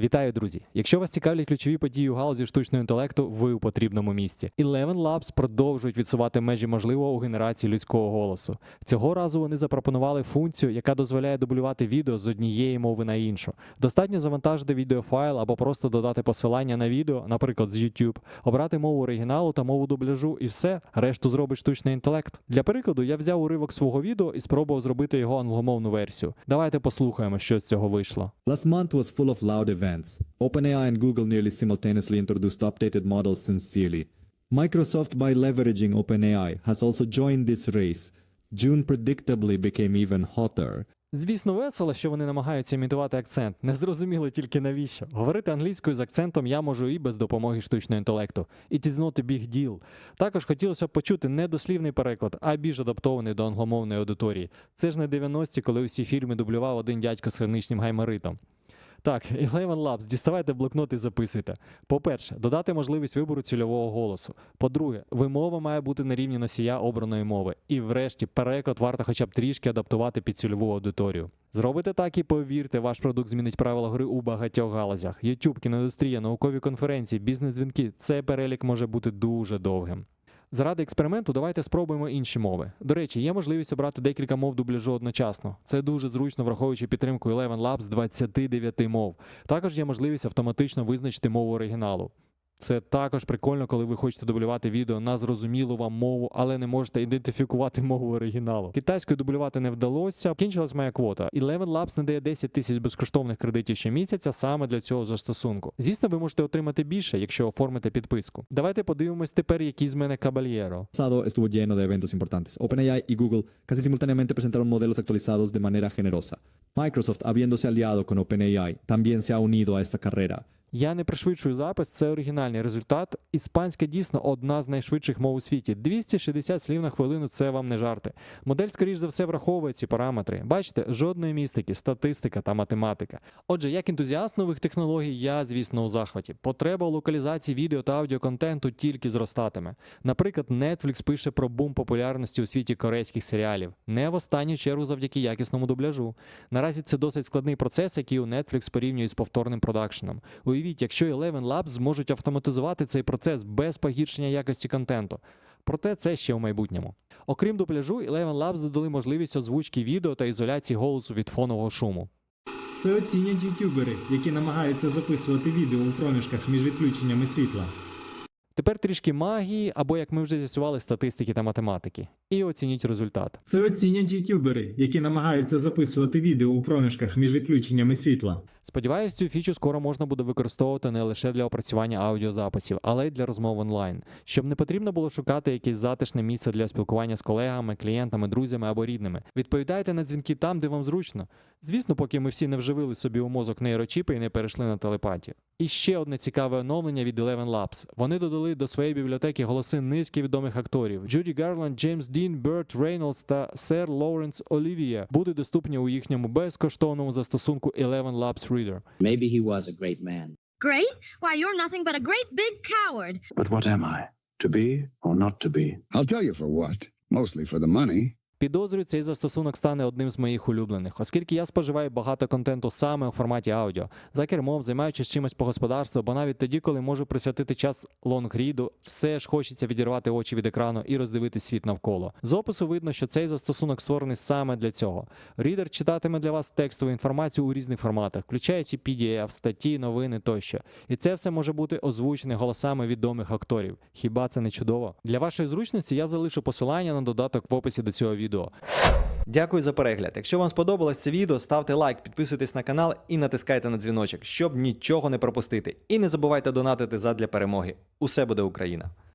Вітаю, друзі! Якщо вас цікавлять ключові події у галузі штучного інтелекту, ви у потрібному місці. Eleven Labs продовжують відсувати межі можливого у генерації людського голосу. Цього разу вони запропонували функцію, яка дозволяє дублювати відео з однієї мови на іншу. Достатньо завантажити відеофайл або просто додати посилання на відео, наприклад, з YouTube, обрати мову оригіналу та мову дубляжу, і все, решту зробить штучний інтелект. Для прикладу, я взяв уривок свого відео і спробував зробити його англомовну версію. Давайте послухаємо, що з цього вийшло. Last month was full of loud events. OpenAI and Google nearly simultaneously introduced updated models sincerely. Microsoft, by leveraging OpenAI, has also joined this race. June predictably became even hotter. Звісно, весело, що вони намагаються імітувати акцент. Не зрозуміло тільки навіщо. Говорити англійською з акцентом я можу і без допомоги штучного інтелекту. It is not a big deal. Також хотілося б почути не дослівний переклад, а більш адаптований до англомовної аудиторії. Це ж не 90-ті, коли усі фільми дублював один дядько з хронічним гайморитом. Так, Eleven Labs, діставайте блокнот і записуйте. По-перше, додати можливість вибору цільового голосу. По-друге, вимова має бути на рівні носія обраної мови. І врешті, переклад варто хоча б трішки адаптувати під цільову аудиторію. Зробите так і повірте, ваш продукт змінить правила гри у багатьох галузях. YouTube, кіноіндустрія, наукові конференції, бізнес-дзвінки. Цей перелік може бути дуже довгим. Заради експерименту давайте спробуємо інші мови. До речі, є можливість обрати декілька мов дубляжу одночасно. Це дуже зручно, враховуючи підтримку Eleven Labs з 29 мов. Також є можливість автоматично визначити мову оригіналу. Це також прикольно, коли ви хочете дублювати відео на зрозумілу вам мову, але не можете ідентифікувати мову оригіналу. Китайською дублювати не вдалося. Кінчилась моя квота. Eleven Labs надає 10 тисяч безкоштовних кредитів щомісяця саме для цього застосунку. Звісно, ви можете отримати більше, якщо оформите підписку. Давайте подивимось тепер, який з мене кабальєро. pasado estuvo lleno de eventos importantes. OpenAI y Google casi simultáneamente presentaron modelos actualizados de manera generosa. Microsoft, habiéndose aliado con OpenAI, también se ha unido a esta carrera. Я не пришвидшую запис, це оригінальний результат. Іспанська дійсно одна з найшвидших мов у світі. 260 слів на хвилину це вам не жарти. Модель, скоріш за все, враховує ці параметри. Бачите, жодної містики, статистика та математика. Отже, як ентузіаст нових технологій, я, звісно, у захваті. Потреба у локалізації відео та аудіоконтенту тільки зростатиме. Наприклад, Netflix пише про бум популярності у світі корейських серіалів, не в останню чергу завдяки якісному дубляжу. Наразі це досить складний процес, який у Netflix порівнює з повторним продакшеном. Уявіть, якщо Eleven Labs зможуть автоматизувати цей процес без погіршення якості контенту. Проте це ще у майбутньому. Окрім дубляжу, Eleven Labs додали можливість озвучки відео та ізоляції голосу від фонового шуму. Це оцінять ютюбери, які намагаються записувати відео у проміжках між відключеннями світла. Тепер трішки магії, або як ми вже з'ясували, статистики та математики. І оцініть результат. Це оцінять ютубери, які намагаються записувати відео у проміжках між відключеннями світла. Сподіваюсь, цю фічу скоро можна буде використовувати не лише для опрацювання аудіозаписів, але й для розмов онлайн, щоб не потрібно було шукати якесь затишне місце для спілкування з колегами, клієнтами, друзями або рідними. Відповідайте на дзвінки там, де вам зручно. Звісно, поки ми всі не вживили собі у мозок нейрочіпи і не перейшли на телепатію. І ще одне цікаве оновлення від Eleven Labs. Вони додали до своєї бібліотеки голоси низки відомих акторів: Джуді Гарланд, Джеймс Дін, Берт Рейнолдс та Сер Лоуренс Олівія будуть доступні у їхньому безкоштовному застосунку Eleven Labs Reader. Maybe he was a great man. Great? Why, you're nothing but a great big coward. But what am I? To be or not to be? I'll tell you for what. Mostly for the money. Підозрюю, цей застосунок стане одним з моїх улюблених, оскільки я споживаю багато контенту саме у форматі аудіо, за кермом, займаючись чимось по господарству, бо навіть тоді, коли можу присвятити час лонгріду, все ж хочеться відірвати очі від екрану і роздивитись світ навколо. З опису видно, що цей застосунок створений саме для цього. Рідер читатиме для вас текстову інформацію у різних форматах, включаючи PDF, статті, новини тощо. І це все може бути озвучене голосами відомих акторів. Хіба це не чудово? Для вашої зручності я залишу посилання на додаток в описі до цього відео. Дякую за перегляд. Якщо вам сподобалось це відео, ставте лайк, підписуйтесь на канал і натискайте на дзвіночок, щоб нічого не пропустити. І не забувайте донатити задля перемоги. Усе буде Україна!